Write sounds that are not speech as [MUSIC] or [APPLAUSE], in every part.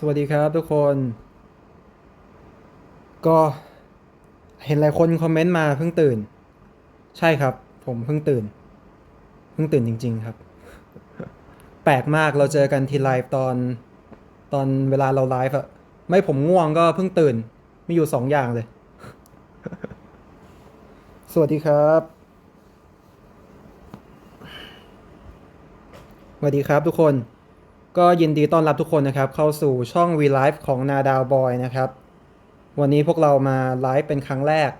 สวัสดีครับทุกคน ก็เห็นหลายคนคอมเมนต์มาเพิ่งตื่น ใช่ครับ ผมเพิ่งตื่น เพิ่งตื่นจริง ๆ ครับ แปลกมากเราเจอกันทีไลฟ์ตอนตอนเวลาเราไลฟ์อะไม่ผมง่วงก็เพิ่งตื่น มีอยู่สองอย่างเลย สวัสดีครับสวัสดีครับทุกคน ก็ยินดีต้อนรับทุกคนนะครับ เข้าสู่ช่อง V Live ของนาดาวบอยนะครับ วันนี้พวกเรามาไลฟ์เป็นครั้งแรก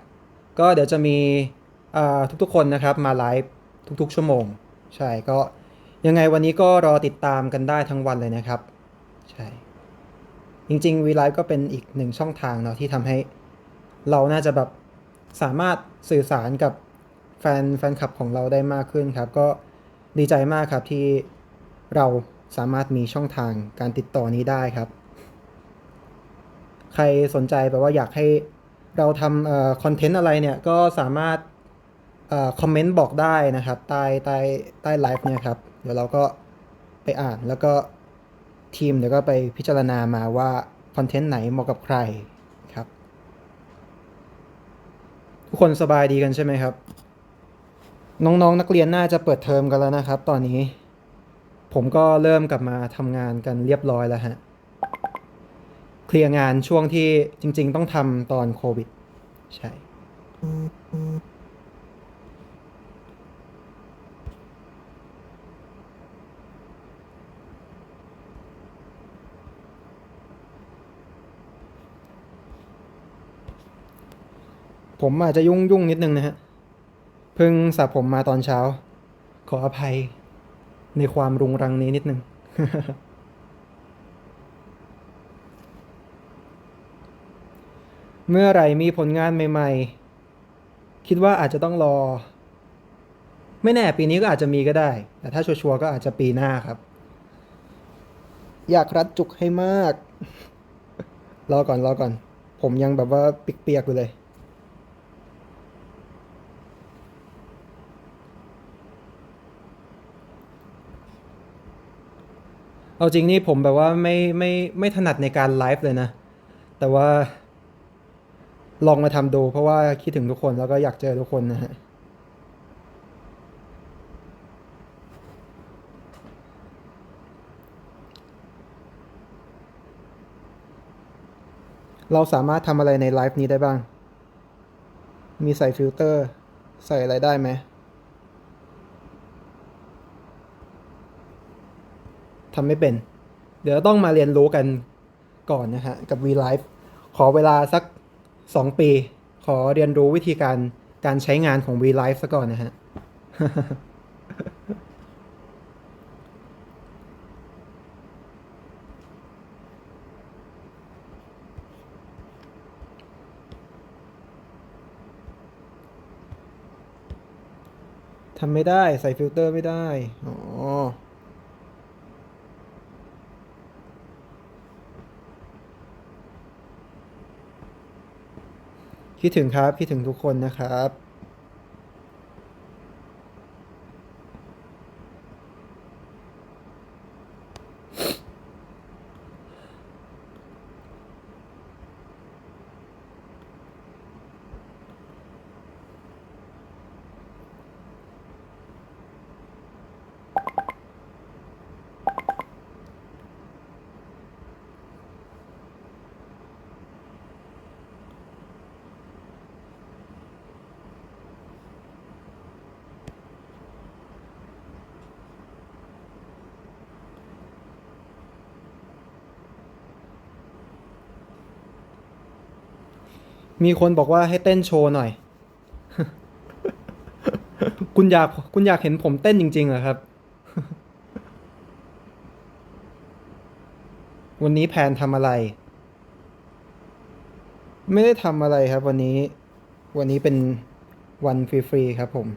ก็เดี๋ยวจะมีทุกๆคนนะครับมาไลฟ์ทุกๆ ชั่วโมง ใช่ก็ยังไงวันนี้ก็รอติดตามกันได้ทั้งวันเลยนะครับ ใช่ จริงๆ V Live ก็เป็นอีกหนึ่งช่องทางเนาะที่ทำให้เราน่าจะแบบสามารถสื่อสารกับแฟนแฟนคลับของเราได้มากขึ้นครับ ก็ดีใจมากครับที่เรา สามารถมีช่องทางการติดต่อนี้ได้ครับ ใครสนใจแบบว่าอยากให้เราทำคอนเทนต์อะไรเนี่ยก็สามารถคอมเมนต์บอกได้นะครับใต้ใต้ใต้ไลฟ์เนี่ยครับ เดี๋ยวเราก็ไปอ่านแล้วก็ทีมเดี๋ยวก็ไปพิจารณามาว่าคอนเทนต์ไหนเหมาะกับใครครับ ทุกคนสบายดีกันใช่ไหมครับ น้องๆนนักเรียนน่าจะเปิดเทอมกันแล้วนะครับ ตอนนี้ ผมก็เริ่มกลับมาทำงานกันเรียบร้อยแล้วฮะ เคลียร์งานช่วงที่จริง ๆ ต้องทำตอนโควิด ใช่ ผมอาจจะยุ่งยุ่งๆนิดนึงนะฮะ เพิ่งสระผมมาตอนเช้า ขออภัย ในความรุงรังนี้นิดนึงเมื่อไหร่มีผลงานใหม่ ๆ คิดว่าอาจจะต้องรอ ไม่แน่ปีนี้ก็อาจจะมีก็ได้ แต่ถ้าชัวร์ๆก็อาจจะปีหน้าครับ อยากรัดจุกให้มาก รอก่อนรอก่อน ผมยังแบบว่าเปียกๆอยู่เลย เอาจริงนี่ผมแบบว่าไม่ไม่ไม่ถนัดในการไลฟ์เลยนะ แต่ว่า ลองมาทำดูเพราะว่าคิดถึงทุกคนแล้วก็อยากเจอทุกคนนะฮะเราสามารถทำอะไรในไลฟ์นี้ได้บ้าง มีใส่ฟิลเตอร์ ใส่อะไรได้ไหม ทำไม่เป็น เดี๋ยวต้องมาเรียนรู้กันก่อนนะฮะกับ V Live ขอเวลาสัก 2 ปี ขอเรียนรู้วิธีการการใช้งานของ V Live ซะก่อนนะฮะทำไม่ได้ ใส่ฟิลเตอร์ไม่ได้ อ๋อ คิดถึงครับ คิดถึงทุกคนนะครับ มีคนบอกว่าให้เต้นโชว์หน่อย คุณอยากคุณอยากเห็นผมเต้นจริงๆเหรอครับ วันนี้แพนทำอะไร ไม่ได้ทำอะไรครับ วันนี้ วันนี้เป็นวันฟรีๆครับผม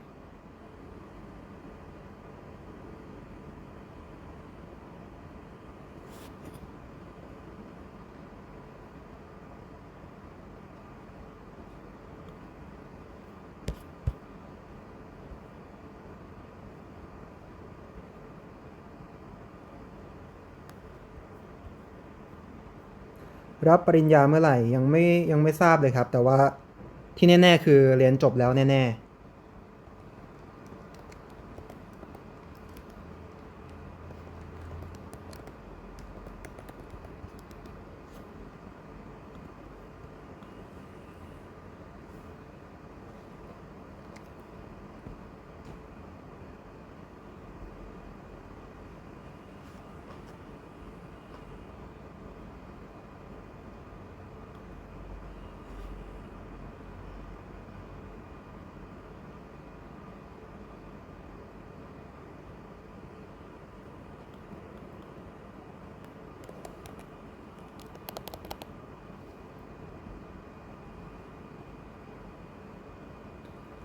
รับปริญญาเมื่อไหร่ยังไม่ยังไม่ทราบเลยครับ แต่ว่าที่แน่ ๆ คือเรียนจบแล้วแน่ ๆ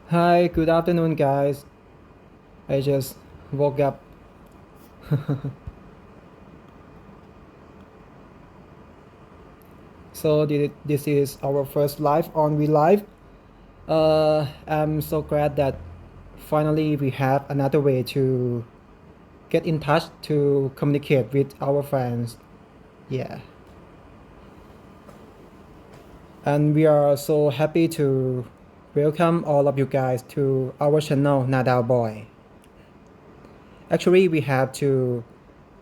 Hi, good afternoon, guys. I just woke up. [LAUGHS] so thi- this is our first live on We Live. Uh, I'm so glad that finally we have another way to get in touch to communicate with our fans. Yeah. And we are so happy to welcome all of you guys to our channel Nadal Boy. Actually, we have two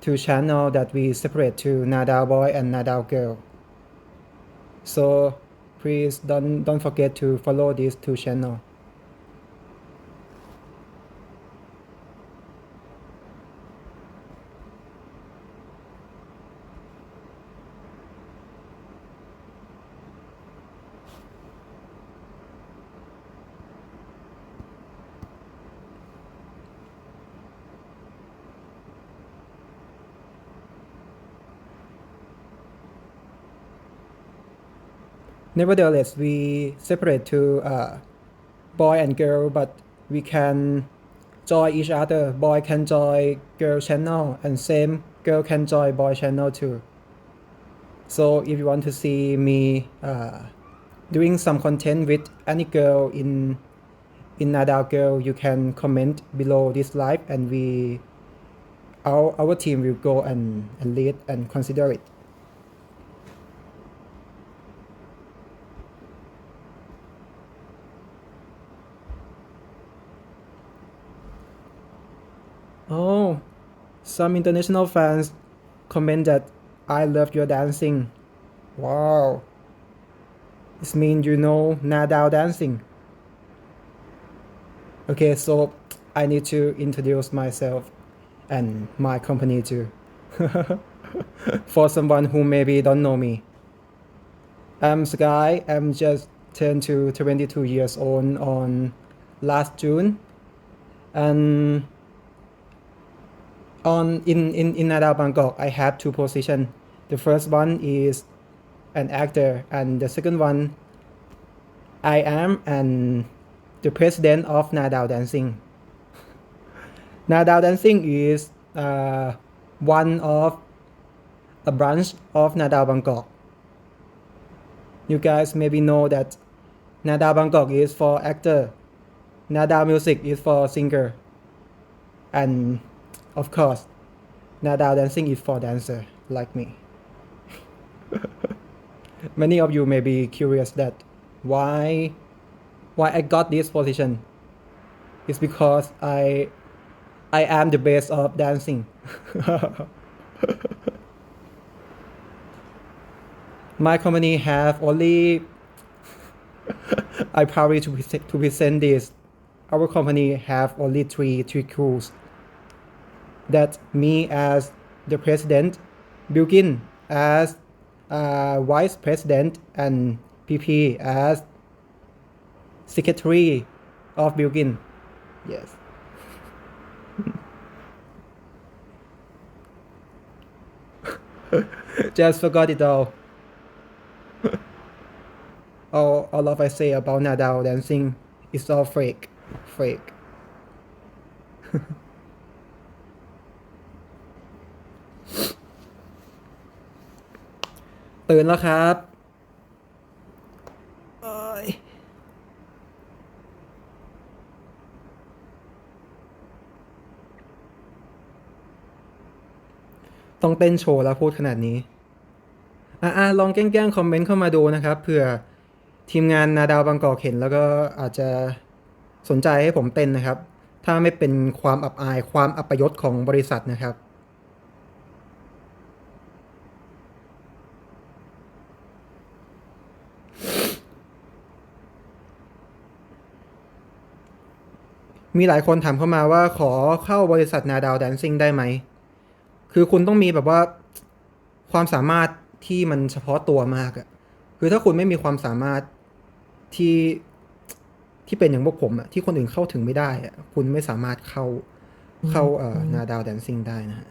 two channel that we separate to Nadal Boy and Nadal Girl. So please don't don't forget to follow these two channel. Nevertheless, we separate to uh, boy and girl, but we can join each other. Boy can join girl channel, and same girl can join boy channel too. So if you want to see me uh, doing some content with any girl in in Nadal Girl, you can comment below this live, and we our our team will go and, and lead and consider it. Oh, some international fans comment that I love your dancing. Wow. This means you know Nadal dancing. Okay, so I need to introduce myself and my company too. [LAUGHS] For someone who maybe don't know me. I'm Sky. I'm just turned to 22 years old on last June. And on in in in Nadal Bangkok, I have two positions. The first one is an actor, and the second one, I am and the president of Nadal Dancing. [LAUGHS] Nadal Dancing is uh, one of a branch of Nadal Bangkok. You guys maybe know that Nadal Bangkok is for actor, Nadal Music is for singer, and of course, Nadal dancing is for dancer like me. [LAUGHS] Many of you may be curious that why why I got this position. It's because I I am the best of dancing. [LAUGHS] My company have only [LAUGHS] I probably to present, to present this. Our company have only three three crews that me as the president, Bilgin as uh, vice president, and PP as secretary of Bilgin. Yes. [LAUGHS] Just forgot it all. [LAUGHS] all. All of I say about Nadal dancing is all fake. Fake. [LAUGHS] ตื่นแล้วครับเอ้ยต้องเต้นโชว์แล้วพูดขนาดนี้อ่าลองแกล้งๆคอมเมนต์เข้ามาดูนะครับเผื่อทีมงานนาดาวบางกอกเห็นแล้วก็อาจจะสนใจให้ผมเต้นนะครับ ถ้าไม่เป็นความอับอายความอัปยศของบริษัทนะครับ มีหลายคนถามเข้ามาว่าขอเข้าบริษัทนาดาวแดนซิ่งได้ไหม คือคุณต้องมีแบบว่าความสามารถที่มันเฉพาะตัวมากอะคือถ้าคุณไม่มีความสามารถที่ที่เป็นอย่างพวกผมอะที่คนอื่นเข้าถึงไม่ได้อะคุณไม่สามารถเข้าเข้าเอ่อนาดาวแดนซิ่งได้นะฮะ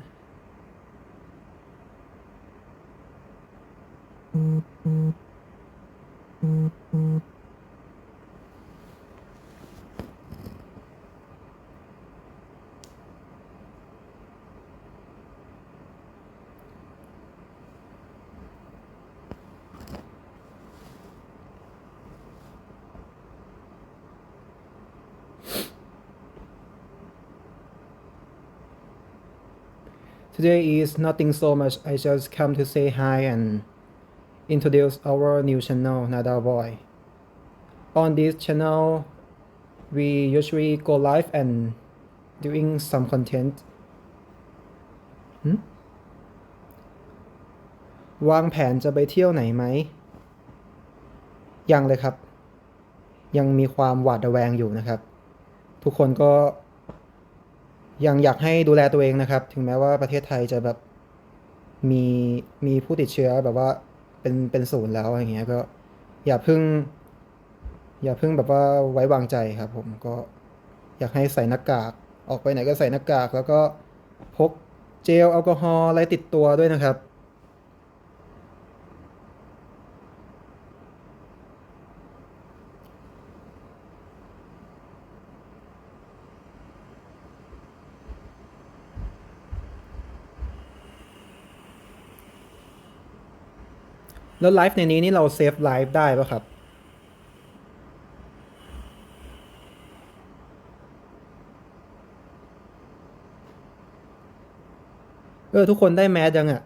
Today is nothing so much. I just come to say hi and introduce our new channel, Nada Boy. On this channel, we usually go live and doing some content. วางแผนจะไปเที่ยวไหนไหม ยังเลยครับ ยังมีความหวาดระแวงอยู่นะครับ ทุกคนก็ ยังอยากให้ดูแลตัวเองนะครับ ถึงแม้ว่าประเทศไทยจะแบบมีมีผู้ติดเชื้อแบบว่าเป็นเป็นศูนย์แล้วอย่างเงี้ยก็อย่าเพิ่ง อย่าเพิ่งแบบว่าไว้วางใจครับ ผมก็อยากให้ใส่หน้ากาก ออกไปไหนก็ใส่หน้ากาก แล้วก็พกเจลแอลกอฮอล์อะไรติดตัวด้วยนะครับ แล้วไลฟ์ในนี้นี่เราเซฟไลฟ์ได้ป่ะครับ เออ ทุกคนได้แมสยังอะ่ะ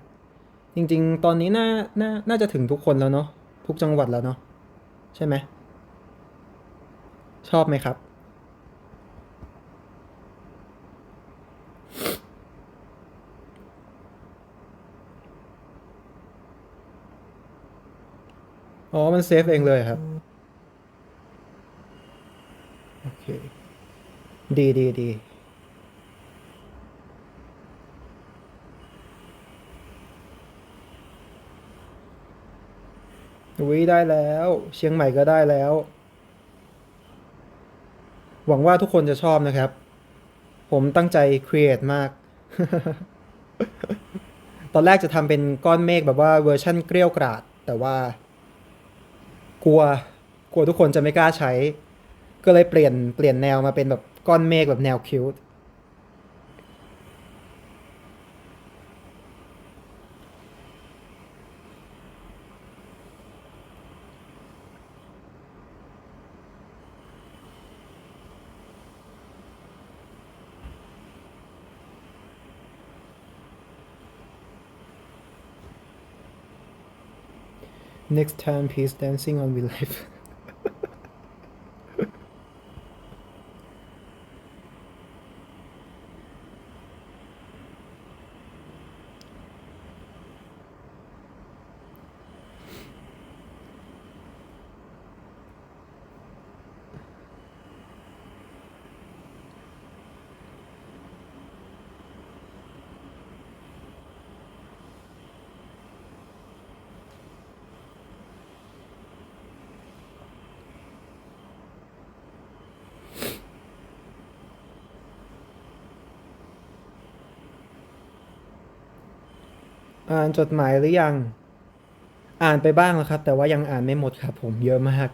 จริง ๆ ตอนนี้น่าน่าน่าจะถึงทุกคนแล้วเนาะทุกจังหวัดแล้วเนาะใช่ไหม ชอบไหมครับ อ๋อ มันเซฟเองเลยครับ โอเค ดีดีดีอุ้ยได้แล้ว เชียงใหม่ก็ได้แล้ว หวังว่าทุกคนจะชอบนะครับ ผมตั้งใจครีเอทมาก ตอนแรกจะทำเป็นก้อนเมฆแบบว่าเวอร์ชั่นเกลี้ยวกราด แต่ว่า กลัวกลัวทุกคนจะไม่กล้าใช้ ก็เลยเปลี่ยนเปลี่ยนแนวมาเป็นแบบก้อนเมฆแบบแนวคิ้ว Next time he's dancing on We Live [LAUGHS] อ่านจดหมายหรือยัง อ่านไปบ้างแล้วครับ แต่ว่ายังอ่านไม่หมดครับ ผมเยอะมาก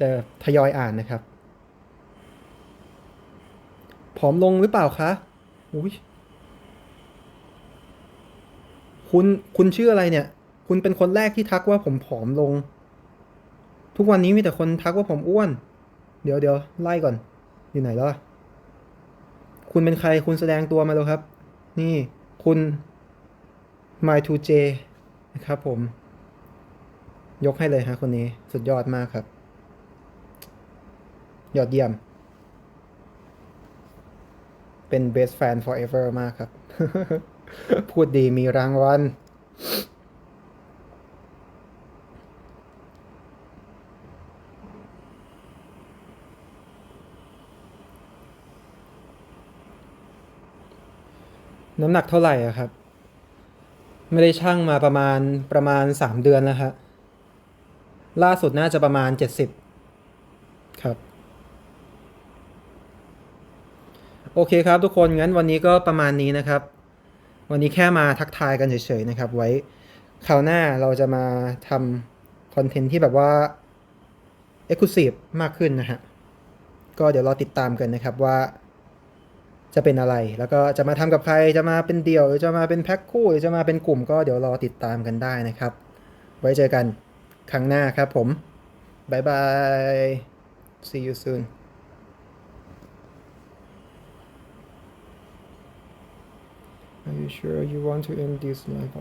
จะทยอยอ่านนะครับ ผอมลงหรือเปล่าคะอุ้ยคุณคุณชื่ออะไรเนี่ย คุณเป็นคนแรกที่ทักว่าผมผอมลง ทุกวันนี้มีแต่คนทักว่าผมอ้วน เดี๋ยวเดี๋ยวไล่ก่อน อยู่ไหนแล้วอะคุณเป็นใครคุณแสดงตัวมาแล้วครับ นี่คุณ My 2J นะครับผม ยกให้เลยฮะคนนี้สุดยอดมากครับ ยอดเยี่ยม เป็น best fan forever มากครับ พูดดีมีรางวัลน้ำหนักเท่าไหร่อะครับ ไม่ได้ชั่งมาประมาณประมาณสามเดือนแล้วฮะล่าสุดน่าจะประมาณเจ็ดสิบครับ โอเคครับทุกคนงั้นวันนี้ก็ประมาณนี้นะครับ วันนี้แค่มาทักทายกันเฉยๆนะครับ ไว้คราวหน้าเราจะมาทำคอนเทนต์ที่แบบว่า Exclusive มากขึ้นนะฮะก็เดี๋ยวรอติดตามกันนะครับว่า จะเป็นอะไร แล้วก็จะมาทำกับใครจะมาเป็นเดี่ยว หรือจะมาเป็นแพ็คคู่ หรือจะมาเป็นกลุ่มก็เดี๋ยวรอติดตามกันได้นะครับ ไว้เจอกันครั้งหน้าครับผมบายบาย see you soon Are you sure you want to end this live